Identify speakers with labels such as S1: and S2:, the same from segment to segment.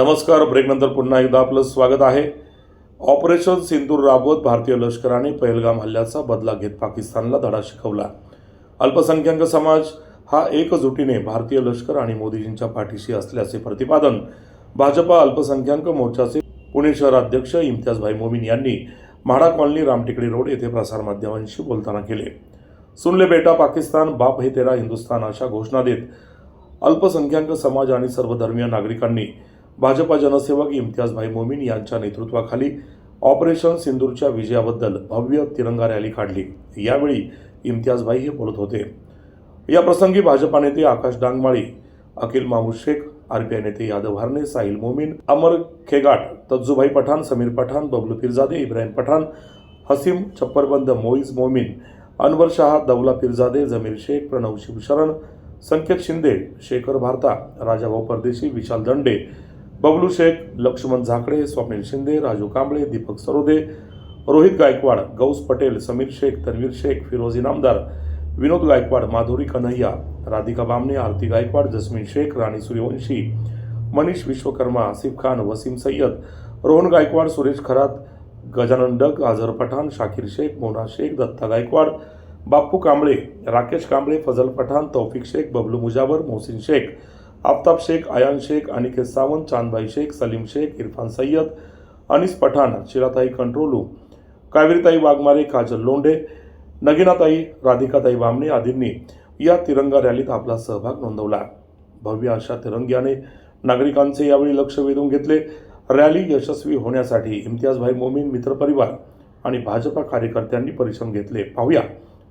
S1: नमस्कार ब्रेकनंतर पुन्हा एकदा आपलं स्वागत आहे. ऑपरेशन सिंदूर राबवत भारतीय लष्कराने पहलगाम हल्ल्याचा बदला घेत पाकिस्तानला धडा शिकवला. अल्पसंख्याक समाज हा एकजुटीने भारतीय लष्कर आणि मोदीजींच्या पाठीशी असल्याचे प्रतिपादन भाजपा अल्पसंख्याक मोर्चाचे पुणे शहर अध्यक्ष इम्तियाजभाई मोमीन यांनी म्हाडा कॉलनी रामटेकडी रोड येथे प्रसारमाध्यमांशी बोलताना केले. सुनले बेटा पाकिस्तान बाप हे तेरा हिंदुस्थान अशा घोषणा देत अल्पसंख्याक समाज आणि सर्वधर्मीय नागरिकांनी भाजपा जनसेवक इम्तियाजभाई मोमीन यांच्या नेतृत्वाखाली ऑपरेशन सिंदूरच्या विजयाबद्दल भव्य तिरंगा रॅली काढली. यावेळी इम्तियाजभाई हे बोलत होते. या प्रसंगी भाजपा नेते आकाश डांगमाळी अखिल मामू शेख आरपीआय नेते यादव हरणे साहिल मोमीन अमर खेगाट तज्जूभाई पठाण समीर पठाण बबलू पिरजादे इब्राहिम पठाण हसीम छप्परबंद मोईज मोमीन अनवर शाह दौला पिरजादे जमीर शेख प्रणव शिवशरण संकेत शिंदे शेखर भारता राजाभाऊ परदेशी विशाल दंडे बबलू शेख लक्ष्मण झाकडे स्वप्नील शिंदे राजू कांबळे दीपक सरोदे रोहित गायकवाड गौस पटेल समीर शेख तन्वीर शेख फिरोज इनामदार विनोद गायकवाड माधुरी कन्हैया राधिका बामणे आरती गायकवाड जस्मीन शेख राणी सूर्यवंशी मनीष विश्वकर्मा आसिफ खान वसीम सय्यद रोहन गायकवाड सुरेश खरात गजानन डग आझर पठाण शाकीर शेख मोना शेख दत्ता गायकवाड बाप्पू कांबळे राकेश कांबळे फजल पठाण तौफिक शेख बबलू मुजावर मोहसिन शेख आफताब शेख आयान शेख अनिकेत सावंत चांदबाई शेख सलीम शेख इरफान सय्यद अनिस पठाण शिराताई कंट्रोलू कावेरीताई वाघमारे काजल लोंढे नगिनाताई राधिकाताई बामणे आदींनी या तिरंगा रॅलीत आपला सहभाग नोंदवला. भव्य अशा तिरंग्याने नागरिकांचे यावेळी लक्ष वेधून घेतले. रॅली यशस्वी होण्यासाठी इम्तियाजभाई मोमीन मित्रपरिवार आणि भाजपा कार्यकर्त्यांनी परिश्रम घेतले. पाहूया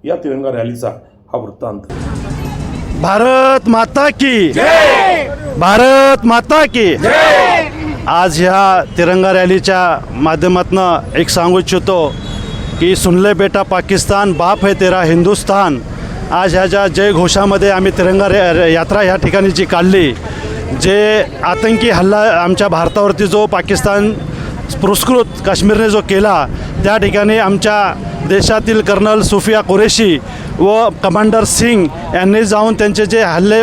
S1: या तिरंगा रॅलीचा हा वृत्तांत.
S2: भारत माता की। भारत माता की। आज ह्या तिरंगा रॅलीच्या माध्यमातून एक सांगू इच्छितो की सुनले बेटा पाकिस्तान बाप है तेरा हिंदुस्तान. आज ह्या ज्या जय घोषामध्ये आम्ही तिरंगा रॅ- यात्रा ह्या ठिकाणी जी काढली जे आतंकी हल्ला आमच्या भारतावरती जो पाकिस्तान पुरस्कृत काश्मीरने जो केला त्या ठिकाणी आमच्या देशातील कर्नल सुफिया कुरेशी व कमांडर सिंग यांनी जाऊन त्यांचे जे हल्ले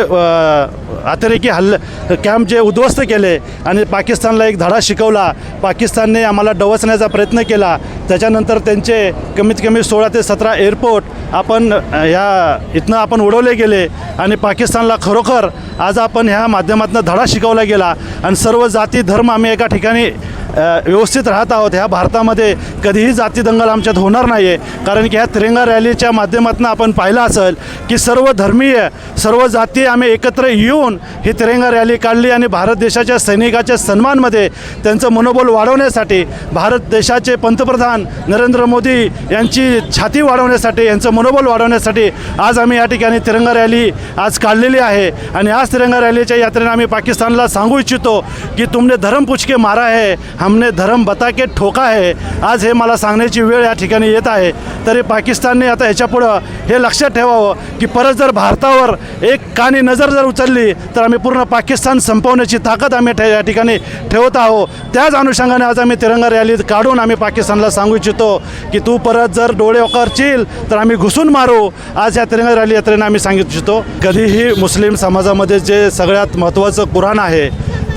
S2: अतिरेकी हल्ले कॅम्प जे उद्ध्वस्त केले आणि पाकिस्तानला एक धडा शिकवला. पाकिस्तानने आम्हाला डवचण्याचा प्रयत्न केला. त्याच्यानंतर त्यांचे कमीत कमी सोळा ते सतरा एअरपोर्ट आपण ह्या इथनं आपण उडवले गेले आणि पाकिस्तानला खरोखर आज आपण ह्या माध्यमातून धडा शिकवला गेला. आणि सर्व जाती धर्म आम्ही एका ठिकाणी व्यवस्थित राहत आहोत. ह्या भारतामध्ये कधीही जाती दंगल आमच्यात होणार नाही आहे कारण की ह्या तिरंगा रॅलीच्या माध्यमातून आपण पाहिलं असेल की सर्व धर्मीय सर्व जाती आम्ही एकत्र येऊन ही तिरंगा रॅली काढली आणि भारत देशाच्या सैनिकाच्या सन्मानमध्ये त्यांचं मनोबल वाढवण्यासाठी भारत देशाचे पंतप्रधान नरेंद्र मोदी यांची छाती वाढवण्यासाठी यांचं मनोबल वाढवण्यासाठी आज आम्ही या ठिकाणी तिरंगा रॅली आज काढलेली आहे. आणि आज तिरंगा रॅलीच्या यात्रेने आम्ही पाकिस्तानला सांगू इच्छितो की तुमने धर्म पुचके मारा है हमने धर्म बता के ठोका है. आज हे मला सांगण्याची वेळ या ठिकाणी येत आहे. तरी पाकिस्तानने आता ह्याच्यापुढं हे लक्षात ठेवावं की परत जर भारतावर एक कानी नजर जर उचलली तर आम्ही पूर्ण पाकिस्तान संपवण्याची ताकद आम्ही ठे या ठिकाणी ठेवत आहोत. त्याच अनुषंगाने आज आम्ही तिरंगा रॅली काढून आम्ही पाकिस्तानला सांगू सांगू इच्छितो की तू परत जर डोळे ओकारशील तर आम्ही घुसून मारू. आज यात्रेनं रॅली यात्रेने आम्ही सांगू इच्छितो. कधीही मुस्लिम समाजामध्ये जे सगळ्यात महत्त्वाचं कुराण आहे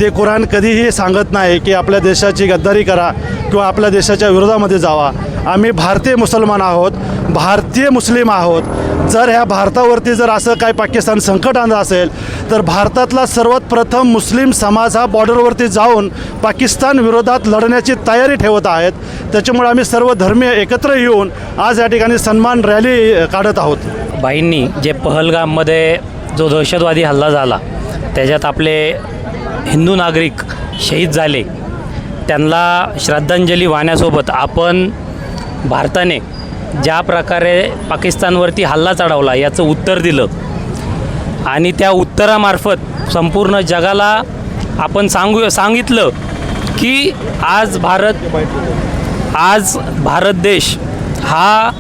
S2: ते कुराण कधीही सांगत नाही की आपल्या देशाची गद्दारी करा किंवा आपल्या देशाच्या विरोधामध्ये जावा. आम्ही भारतीय मुसलमान आहोत भारतीय मुस्लिम आहोत. जर ह्या भारतावरती जर असं काय पाकिस्तान संकट आणलं असेल तर भारतातला सर्वात प्रथम मुस्लिम समाज हा बॉर्डरवरती जाऊन पाकिस्तान विरोधात लढण्याची तयारी ठेवत आहेत. त्याच्यामुळे आम्ही सर्व धर्मीय एकत्र येऊन आज या ठिकाणी सन्मान रॅली काढत आहोत.
S3: बाईंनी जे पहलगाममध्ये जो दहशतवादी हल्ला झाला त्याच्यात आपले हिंदू नागरिक शहीद झाले. त्यांना श्रद्धांजली वाहण्यासोबत आपण भारताने ज्या प्रकारे पाकिस्तानवरती हल्ला चढवला याचं उत्तर दिलं. आणि त्या उत्तरामार्फत संपूर्ण जगाला आपण सांगू सांगितलं की आज भारत आज भारत देश हा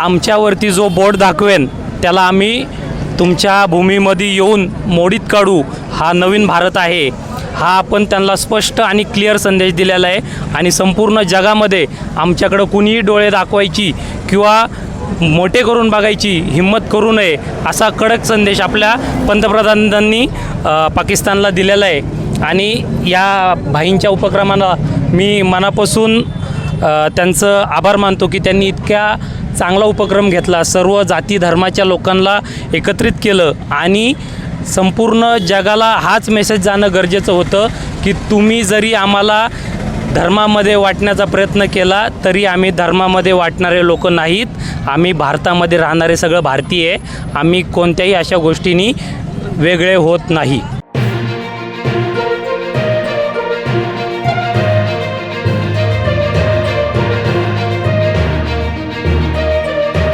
S3: आमच्यावरती जो बोट दाखवेन त्याला आम्ही तुमच्या भूमीमध्ये येऊन मोडीत काढू हा नवीन भारत आहे. हा आपण त्यांना स्पष्ट आणि क्लिअर संदेश दिलेला आहे. आणि संपूर्ण जगामध्ये आमच्याकडं कुणीही डोळे दाखवायची किंवा मोठे करून बघायची हिंमत करू नये असा कडक संदेश आपल्या पंतप्रधानांनी पाकिस्तानला दिलेला आहे. आणि या भाईंच्या उपक्रमाला मी मनापासून त्यांचं आभार मानतो की त्यांनी इतक्या चांगला उपक्रम घेतला. सर्व जाती धर्माच्या लोकांना एकत्रित केलं आणि संपूर्ण जगाला हाच मेसेज जाणं गरजेचं होतं की तुम्ही जरी आम्हाला धर्मामध्ये वाटण्याचा प्रयत्न केला तरी आम्ही धर्मामध्ये वाटणारे लोक नाहीत. आम्ही भारतामध्ये राहणारे सगळं भारतीय. आहे आम्ही कोणत्याही अशा गोष्टींनी वेगळे होत नाही.